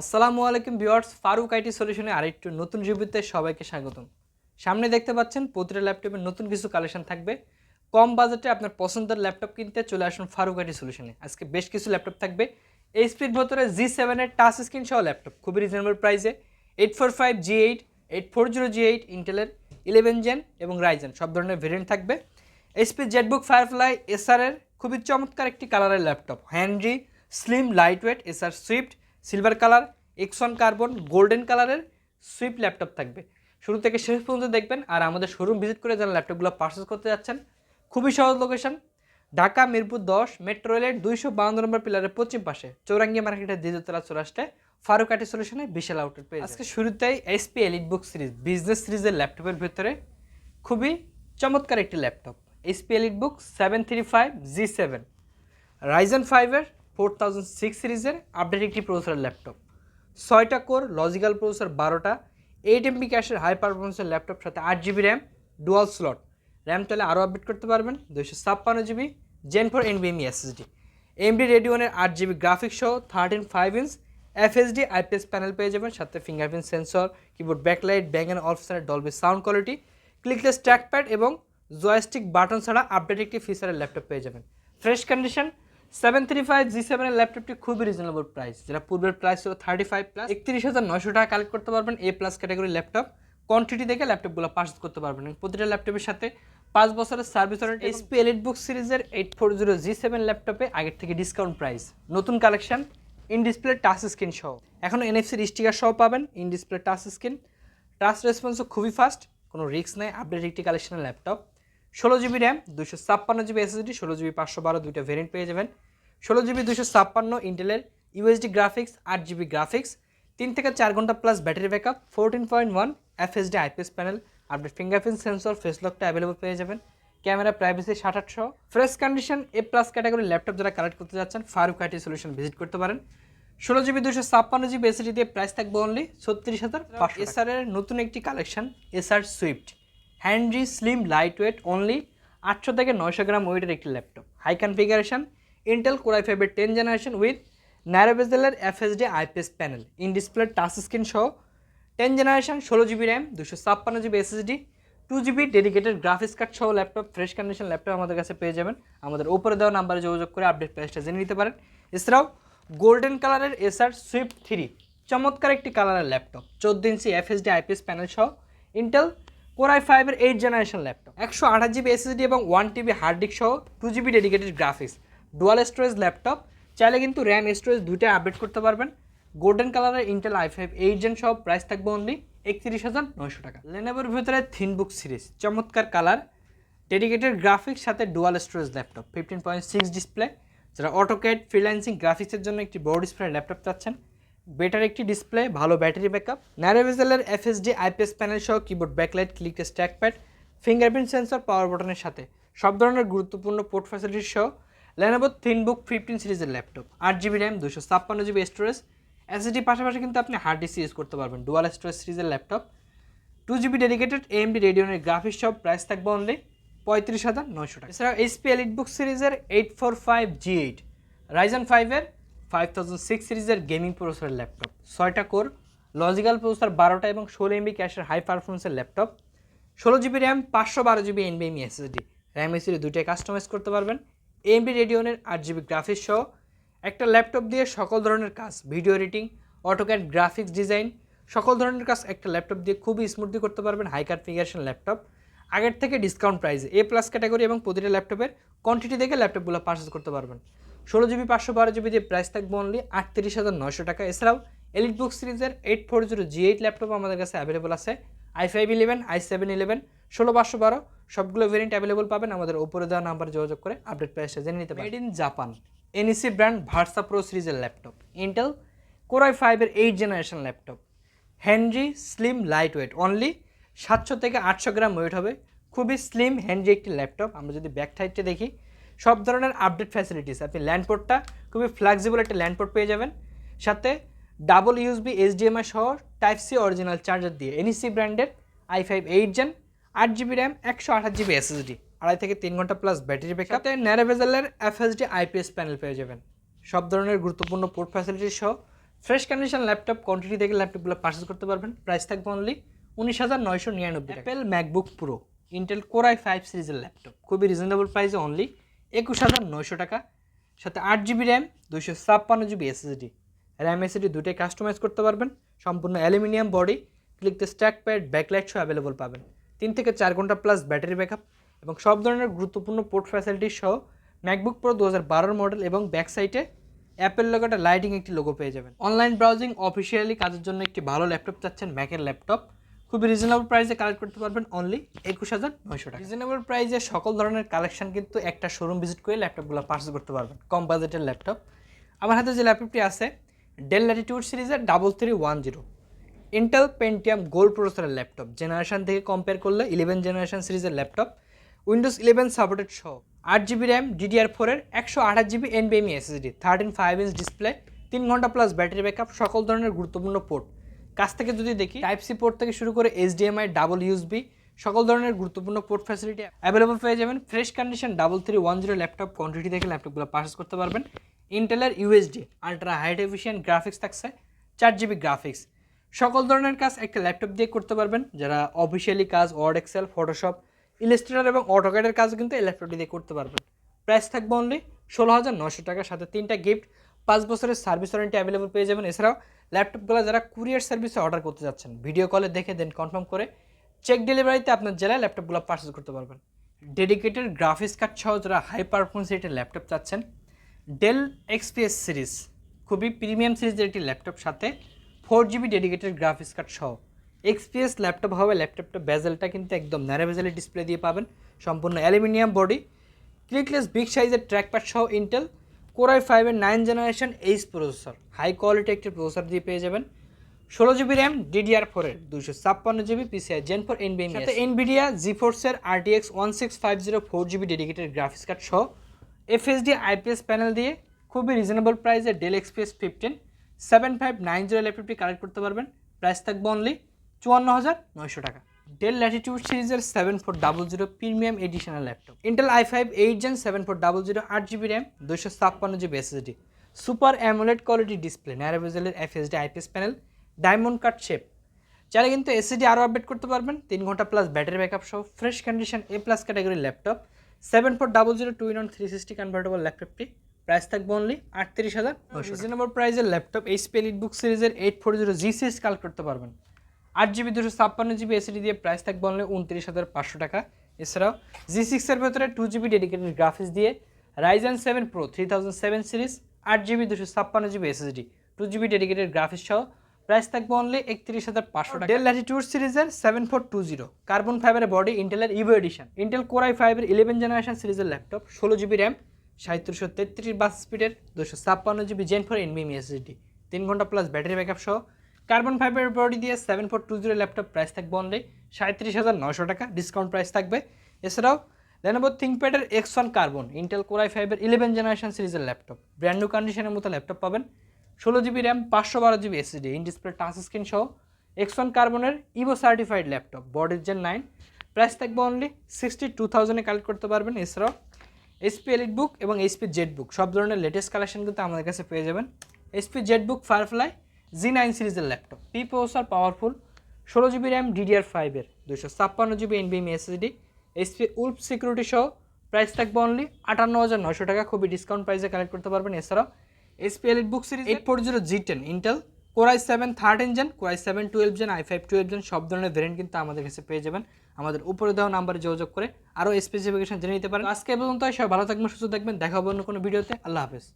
আসসালামু আলাইকুম viewers, Faruk IT সলিউশনে আরেকটু নতুন রিভিউতে সবাইকে স্বাগতম। সামনে দেখতে পাচ্ছেন প্রতিটা ল্যাপটপে নতুন কিছু কালেকশন থাকবে। কম বাজেটে আপনার পছন্দের ল্যাপটপ কিনতে চলে আসুন ফারুক আইটি সলিউশনে। আজকে বেশ কিছু ল্যাপটপ থাকবে। এইচপির ভেতরে জি সেভেনের টাচ স্ক্রিন সহ ল্যাপটপ, খুবই রিজনেবল প্রাইসে eight four five G eight eight four zero G eight ইন্টেলের ইলেভেন জেন এবং রাইজেন সব ধরনের ভেরিয়েন্ট থাকবে। এইচপি জেটবুক ফায়ারফ্লাই এসআরের খুবই চমৎকার একটি কালারের laptop handy slim light weight SR Swift silver colour exon carbon golden কালারের সুইফট ল্যাপটপ থাকবে। শুরু থেকে শেষ পর্যন্ত দেখবেন আর আমাদের শোরুম ভিজিট করে যারা ল্যাপটপগুলো পারচেস করতে যাচ্ছেন, খুবই সহজ লোকেশন ঢাকা, মিরপুর দশ মেট্রো রেলের দুইশো বাউন্ন নম্বর পিলারের পশ্চিম পাশে, চৌরাঙ্গি মার্কেটের দ্বিতীয়তলা চৌরাস্টে ফারুক আটি সলিউশনে বিশাল আউটলেট পেয়ে আজকে শুরুতেই এসপি এলিট বুক সিরিজ বিজনেস সিরিজের ল্যাপটপের ভেতরে খুবই চমৎকার একটি laptop HP EliteBook seven three five G seven Ryzen ফাইভের ফোর থাউজেন্ড সিক্স সিরিজের আপডেট একটি প্রসেসর ল্যাপটপ ছয়টা কোর লজিক্যাল প্রসেসর বারোটা এইট এমবি ক্যাশের হাই পারফরমেন্সের ল্যাপটপ সাথে আট GB RAM dual slot RAM তাহলে আরও আপডেট করতে পারবেন, দুইশো ছাপ্পান্ন জিবি জেন ফোর এনবিএমই এসএসডি এমডি রেডিওনের আট জিবি গ্রাফিক্স সহ thirteen five inch FHD IPS panel পেয়ে যাবেন, সাথে fingerprint sensor keyboard backlight bang and অপশনের Dolby sound quality clickless trackpad এবং জয়স্টিক বাটন ছাড়া আপডেট একটি ফিচারের ল্যাপটপ পেয়ে যাবেন। Fresh condition seven three five G সেভেনের ল্যাপটপটি খুবই রিজনেবল প্রাইস যেটা পূর্বের প্রাইস ছিল থার্টি ফাইভ প্লাস একত্রিশ হাজার নয়শো টাকা কালেক্ট করতে পারবেন A plus category laptop quantity দেখে ল্যাপটপগুলো পার্চেস করতে পারবেন। প্রতিটা ল্যাপটপের সাথে পাঁচ বছরের service warranty HP Elite Book সিরিজের eight four zero G seven ল্যাপটপে আগের থেকে ডিসকাউন্ট প্রাইস নতুন collection in display touch screen সহ। এখন এনএফসির স্টিকার সহ পাবেন in display touch screen touch রেসপন্সও খুবই ফাস্ট কোনো রিস্ক নেই আপডেট একটি কালেকশনের ল্যাপটপ ষোলো জিবি র্যাম দুশো ছাপ্পান্ন জিবি এসএসডি ষোলো জিবি পাঁচশো বারো দুইটা ভেরিয়েন্ট পেয়ে যাবেন। ষোলো জিবি দুশো ছাপ্পান্ন ইন্টেলের ইউএসডি গ্রাফিক্স আট জিবি গ্রাফিক্স তিন থেকে চার ঘণ্টা plus battery backup fourteen point one FHD IPS panel update fingerprint sensor face লকটা অ্যাভেলেবল পেয়ে যাবেন। ক্যামেরা প্রাইভেসি ষাট আটশো। Fresh condition A plus category laptop যারা কালেক্ট করতে যাচ্ছেন ফারুক আইটি সলিউশন ভিজিট করতে পারেন। ষোলো জিবি দুশো ছাপ্পান্ন জিবি এসএসডি দিয়ে প্রাইস থাকবে অনলি ছত্রিশ হাজার এসআর এর নতুন একটি collection SR Swift handy slim light weight only আটশো থেকে নয়শো গ্রাম ওয়েটের একটি laptop high configuration Intel core i ফাইভের ten generation with ন্যারোবেজেলের FHD IPS panel in display touch screen সহ টেন জেনারেশন ষোলো জিবি র্যাম দুশো ছাপ্পান্ন GB SSD two GB dedicated graphics card সহ ল্যাপটপ ফ্রেশ কন্ডিশন ল্যাপটপ আমাদের কাছে পেয়ে যাবেন। আমাদের উপরে দেওয়া নাম্বারে যোগাযোগ করে আপডেট প্রাইসটা জেনে নিতে পারেন। এছাড়াও গোল্ডেন কালারের এসআর সুইফট থ্রি চমৎকার একটি কালারের ল্যাপটপ চোদ্দ ইঞ্চি এফএসডি আইপিএস প্যানেল সহ ইন্টেল কোরআই ফাইভের এইট জেনারেশন ল্যাপটপ একশো আঠাশ জিবি এসএসডি এবং ওয়ান টিবি হার্ড ডিস্ক সহ two GB dedicated graphics dual storage laptop চাইলে কিন্তু র্যাম স্টোরেজ দুইটাই আপডেট করতে পারবেন। গোল্ডেন কালারের Intel i five eight gen সহ প্রাইস থাকবে অনলি একত্রিশ হাজার নয়শো টাকা। লেনেভোর ভিতরে থিন বুক সিরিজ চমৎকার কালার ডেডিকেটেড গ্রাফিক্স সাথে dual storage laptop fifteen point six display যারা অটোকেট ফ্রিল্যান্সিং গ্রাফিক্সের জন্য একটি বড় ডিসপ্লে ল্যাপটপ চাচ্ছেন বেটার একটি ডিসপ্লে, ভালো ব্যাটারি ব্যাকআপ ন্যারোভেজেলের এফএসডি, আইপিএস প্যানেল সহ কিবোর্ড ব্যাকলাইট ক্লিক স্ট্যাক প্যাড ফিঙ্গারপ্রিন্ট সেন্সর পাওয়ার বাটনের সাথে। সব ধরনের গুরুত্বপূর্ণ পোর্ট ফ্যাসিলিটি সহ লেনোভো থিনবুক ফিফটিন সিরিজের ল্যাপটপ আট জিবি র্যাম দুশো ছাপ্পান্ন জিবি স্টোরেজ এসএসডি পাশাপাশি কিন্তু আপনি হার্ড ডিস্ক ইউজ করতে পারবেন ডুয়াল স্টোরেজ সিরিজের laptop two GB dedicated AMD রেডিওনের graphics সব প্রাইস থাকবে অনলি পঁয়ত্রিশ হাজার নয়শো টাকা। এছাড়াও এইচপি এলিট বুক সিরিজের eight four five G eight Ryzen ফাইভের ফাইভ থাউজেন্ড সিক্স সিরিজের গেমিং প্রসেসরের ল্যাপটপ ছয়টা কোর লজিক্যাল প্রসেসর বারোটা এবং ষোলো এমবি ক্যাশের হাই পারফরমেন্সের ল্যাপটপ ষোলো জিবি র্যাম পাঁচশো বারো জিবি এনবিএমই এসএসডি র্যাম এসিডি দুইটাই কাস্টমাইজ করতে পারবেন। এমবি রেডিওনের আট জিবি গ্রাফিক্স সহ। একটা ল্যাপটপ দিয়ে সকল ধরনের কাজ video editing AutoCAD graphics design সকল ধরনের কাজ একটা ল্যাপটপ দিয়ে খুবই স্মুথলি করতে পারবেন হাই কনফিগারেশন ল্যাপটপ আগের থেকে ডিসকাউন্ট প্রাইসে এ প্লাস ক্যাটাগরি এবং প্রতিটা ল্যাপটপের কোয়ান্টিটি দেখে ল্যাপটপগুলো পারচেস করতে পারবেন। ষোলো জিবি পাঁচশো বারো জিবি দিয়ে প্রাইস থাকবে অনলি আটত্রিশ হাজার নয়শো টাকা। এছাড়াও এলিট বুক সিরিজের eight four zero G eight laptop আমাদের কাছে অ্যাভেলেবল আছে। I five eleven i seven eleven ষোলো পাঁচশো বারো সবগুলো ভেরিয়েন্ট অ্যাভেলেবল পাবেন। আমাদের উপরে দেওয়া নাম্বারে যোগাযোগ করে আপডেট প্রাইসটা জেনে নিতে পারেন। Made in Japan NEC brand Versa Pro সিরিজের ল্যাপটপ ইন্টেল কোরাই ফাইভের eight generation laptop handy slim light weight only সাতশো থেকে আটশো গ্রাম ওয়েট হবে। খুবই স্লিম হ্যান্ডি একটি ল্যাপটপ আমরা যদি ব্যাক সাইডটা দেখি সব ধরনের আপডেট ফ্যাসিলিটিস আপনি ল্যান্ডপোর্টটা খুবই ফ্লেক্সিবল একটা ল্যান্ডপোর্ট পেয়ে যাবেন। সাথে ডাবল ইউএসবি এইচডিএমআই সহ টাইপ সি অরিজিনাল চার্জার দিয়ে এনইসি ব্র্যান্ডের আই ফাইভ এইট জেন আট জিবি র্যাম একশো আঠাশ জিবি এসএসডি আড়াই থেকে তিন ঘণ্টা প্লাস ব্যাটারি ব্যাকআপে ন্যারোভেজালের এফএসডি আইপিএস প্যানেল পেয়ে যাবেন। সব ধরনের গুরুত্বপূর্ণ পোর্ট ফ্যাসিলিটি সহ ফ্রেশ কন্ডিশন ল্যাপটপ কোয়ান্টিটি থেকে ল্যাপটপগুলো পারচেস করতে পারবেন। প্রাইস থাকবে অনলি উনিশ হাজার নয়শো নিরানব্বই Apple MacBook Pro Intel core i five সিরিজের ল্যাপটপ খুবই রিজনেবল প্রাইসে অনলি একুশ হাজার নয়শো টাকা, সাথে আট জিবি র্যাম, দুইশো ছাপ্পান্ন জিবি এসএসডি র্যাম এসএসডি দুটোই কাস্টমাইজ করতে পারবেন। সম্পূর্ণ অ্যালুমিনিয়াম বডি ক্লিকতে স্ট্যাক প্যাড ব্যাকলাইট সহ অ্যাভেলেবল পাবেন। তিন থেকে চার ঘণ্টা প্লাস ব্যাটারি ব্যাকআপ এবং সব ধরনের গুরুত্বপূর্ণ পোর্ট ফ্যাসিলিটি সহ ম্যাকবুক প্রো দু হাজার বারোর মডেল এবং ব্যাক সাইডে অ্যাপেল লোগোটা লাইটিং একটি লোগো পেয়ে যাবেন। অনলাইন ব্রাউজিং অফিসিয়ালি কাজের জন্য একটি ভালো ল্যাপটপ চাচ্ছেন ম্যাকের ল্যাপটপ খুবই রিজনেবল প্রাইসে কালেক্ট করতে পারবেন অনলি একুশ হাজার নয়শো টাকা। রিজনেবল প্রাইসে সকল ধরনের কালেকশন কিন্তু একটা শোরুম ভিজিট করে ল্যাপটপগুলো পার্চেস করতে পারবেন, কম বাজেটের ল্যাপটপ আমার হাতে যে ল্যাপটপটি আছে ডেল ল্যাটিটিউড সিরিজের double three one zero Intel Pentium gold প্রসেসরের ল্যাপটপ জেনারেশন থেকে কম্পেয়ার করলে ইলেভেন জেনারেশন সিরিজের ল্যাপটপ উইন্ডোজ ইলেভেন সাপোর্টেড সহ আট জিবি র্যাম ডিডিআর ফোরের একশো আঠাশ GB এনবিএমই SSD thirteen five inch display তিন ঘণ্টা প্লাস ব্যাটারি ব্যাকআপ সকল ধরনের গুরুত্বপূর্ণ পোর্ট কাছ থেকে যদি দেখি টাইপ সি পোর্ট থেকে শুরু করে এইচডিএমআই ডাবল ইউএসবি সকল ধরনের গুরুত্বপূর্ণ পোর্ট ফ্যাসিলিটি অ্যাভেলেবল পেয়ে যাবেন। Fresh condition double three one zero laptop quantity থেকে ল্যাপটপগুলো পারচেস করতে পারবেন। ইন্টেলের UHD ultra height efficient graphics থাকছে, চার জিবি গ্রাফিক্স সকল ধরনের কাজ একটা ল্যাপটপ দিয়ে করতে পারবেন, যারা অফিসিয়ালি কাজ ওয়ার্ড এক্সেল ফটোশপ ইলিস্ট্রেটর এবং অটোক্যাডের কাজ কিন্তু এই ল্যাপটপটি দিয়ে করতে পারবেন। প্রাইস থাকবে অনলি ষোলো হাজার নশো টাকার সাথে তিনটা গিফট পাঁচ বছরের সার্ভিস ওয়ারেন্টি অ্যাভেলেবল পেয়ে যাবেন। এছাড়াও ল্যাপটপগুলো যারা কুরিয়ার সার্ভিসে অর্ডার করতে যাচ্ছেন, ভিডিও কলে দেখে দেন কনফার্ম করে চেক ডেলিভারিতে আপনার জেলায় ল্যাপটপগুলো পারচেস করতে পারবেন। ডেডিকেটেড গ্রাফিক্স কার্ড সহ যারা হাই পারফরমেন্স রেটের ল্যাপটপ চাচ্ছেন ডেল এক্সপিএস সিরিজ খুবই প্রিমিয়াম সিরিজের একটি ল্যাপটপ সাথে four GB dedicated graphics card সহ এক্সপিএস ল্যাপটপ হবে, ল্যাপটপটা বেজেলটা কিন্তু একদম ন্যারো বেজেলের ডিসপ্লে দিয়ে পাবেন, সম্পূর্ণ অ্যালুমিনিয়াম বডি ক্লিকলেস বিগ সাইজের ট্র্যাক ট্র্যাকপ্যাড সহ ইন্টেল কোরাই ফাইভের nine generation H processor high quality একটি প্রসেসর দিয়ে পেয়ে যাবেন। ষোলো জিবি র্যাম ডিডিআর ফোরের দুশো ছাপ্পান্ন জিবি পিসিআই জেন ফোর এনবিএম সাথে এনভিডিয়া জি ফোর্সের RTX one six five zero four GB dedicated graphics card সহ এফএসডি আইপিএস প্যানেল দিয়ে খুবই রিজনেবল প্রাইসে Dell XPS fifteen seven five nine zero ল্যাপটপটি কালেক্ট করতে পারবেন। প্রাইস থাকবে অনলি চুয়ান্ন হাজার নয়শো টাকা। ডেল ল্যাটিটিউড সিরিজের seven four double zero premium additional laptop Intel i five eight gen seven four double zero আট জিবি র্যাম দুশো ছাপ্পান্ন GB SSD super AMOLED quality display ন্যারোভেজেলের FHD IPS panel diamond cut shape চাইলে কিন্তু SSD আরও update করতে পারবেন। তিন ঘণ্টা প্লাস ব্যাটারি ব্যাকআপ সহ fresh condition A plus category laptop seven four double zero two in one three sixty convertible ল্যাপটপটি price থাকবে অনলি আটত্রিশ হাজার রিজনেবল প্রাইসের ল্যাপটপ এইচপি বুক সিরিজের eight four zero G series collect করতে পারবেন। আট জিবি, দুশো ছাপ্পান্ন জিবি এসিডি দিয়ে প্রাইস থাকবে অনলি উনত্রিশ হাজার পাঁচশো টাকা। এছাড়াও জি সিক্সের ভেতরে টু জিবি ডেডিকেটেড গ্রাফিক্স দিয়ে Ryzen seven pro three thousand seven series আট জিবি, দুশো ছাপ্পান্ন GB SSD two GB dedicated graphics সহ প্রাইস থাকবে অনলি একত্রিশ হাজার পাঁচশো টাকা। ডেল ল্যাটিটিউড সিরিজের seven four two zero carbon ফাইবারের বডি ইন্টেলের Evo edition Intel core i ফাইভের ইলেভেন জেনারেশন সিরিজের ল্যাপটপ ষোলো জিবি র্যাম সাঁত্রিশশো তেত্রিশ বাস স্পিডের দুশো ছাপ্পান্ন জিবি জেন ফোর এনবিএম এসএসডি তিন ঘণ্টা প্লাস ব্যাটারি ব্যাকআপ সহ কার্বন ফাইবারের বডি দিয়ে seven four two zero laptop price থাকবে অনলি সাঁত্রিশ হাজার নশো টাকা ডিসকাউন্ট প্রাইস থাকবে। এছাড়াও Lenovo থিঙ্কপ্যাডের X one carbon Intel core i ফাইভের ইলেভেন জেনারেশন সিরিজের ল্যাপটপ ব্র্যান্ড নিউ কন্ডিশনের মতো ল্যাপটপ পাবেন। ষোলো জিবি র্যাম পাঁচশো বারো GB SSD in display touch screen সহ এক্স ওয়ান কার্বনের ইভো সার্টিফাইড ল্যাপটপ বডির জেন নাইন প্রাইস থাকবে অনলি সিক্সটি টু থাউজেন্ডে কালেক্ট করতে পারবেন। এছাড়াও এসপি এলিট বুক এবং এসপি জেড বুক সব ধরনের লেটেস্ট কালেকশন কিন্তু আমাদের কাছে পেয়ে যাবেন। HP Z book Firefly G nine সিরিজের ল্যাপটপ। পি প্রসেসর পাওয়ারফুল ষোলো জিবি র্যাম ডিডিআর ফাইভের দুশো ছাপ্পান্ন জিবি এনবিএম এসএসডি এসপি উল্ফ সিকিউরিটি সহ প্রাইস থাকবে অনলি আটান্ন হাজার নশো টাকা। খুবই ডিসকাউন্ট প্রাইসে কালেক্ট করতে পারবেন। এছাড়াও HP Elite Book series eight four zero G ten Intel core i seven thirteen gen core i seven twelve gen i five twelve gen সব ধরনের ভেরিয়েন্ট কিন্তু আমাদের কাছে পেয়ে যাবেন। আমাদের উপরে দেওয়া নাম্বারে যোগাযোগ করে আরও স্পেসিফিকেশন জেনে নিতে পারেন। আজকে পর্যন্ত সবাই ভালো থাকবেন, সুস্থ থাকবেন, দেখা হবে অন্য কোনো ভিডিওতে। আল্লাহ হাফেজ।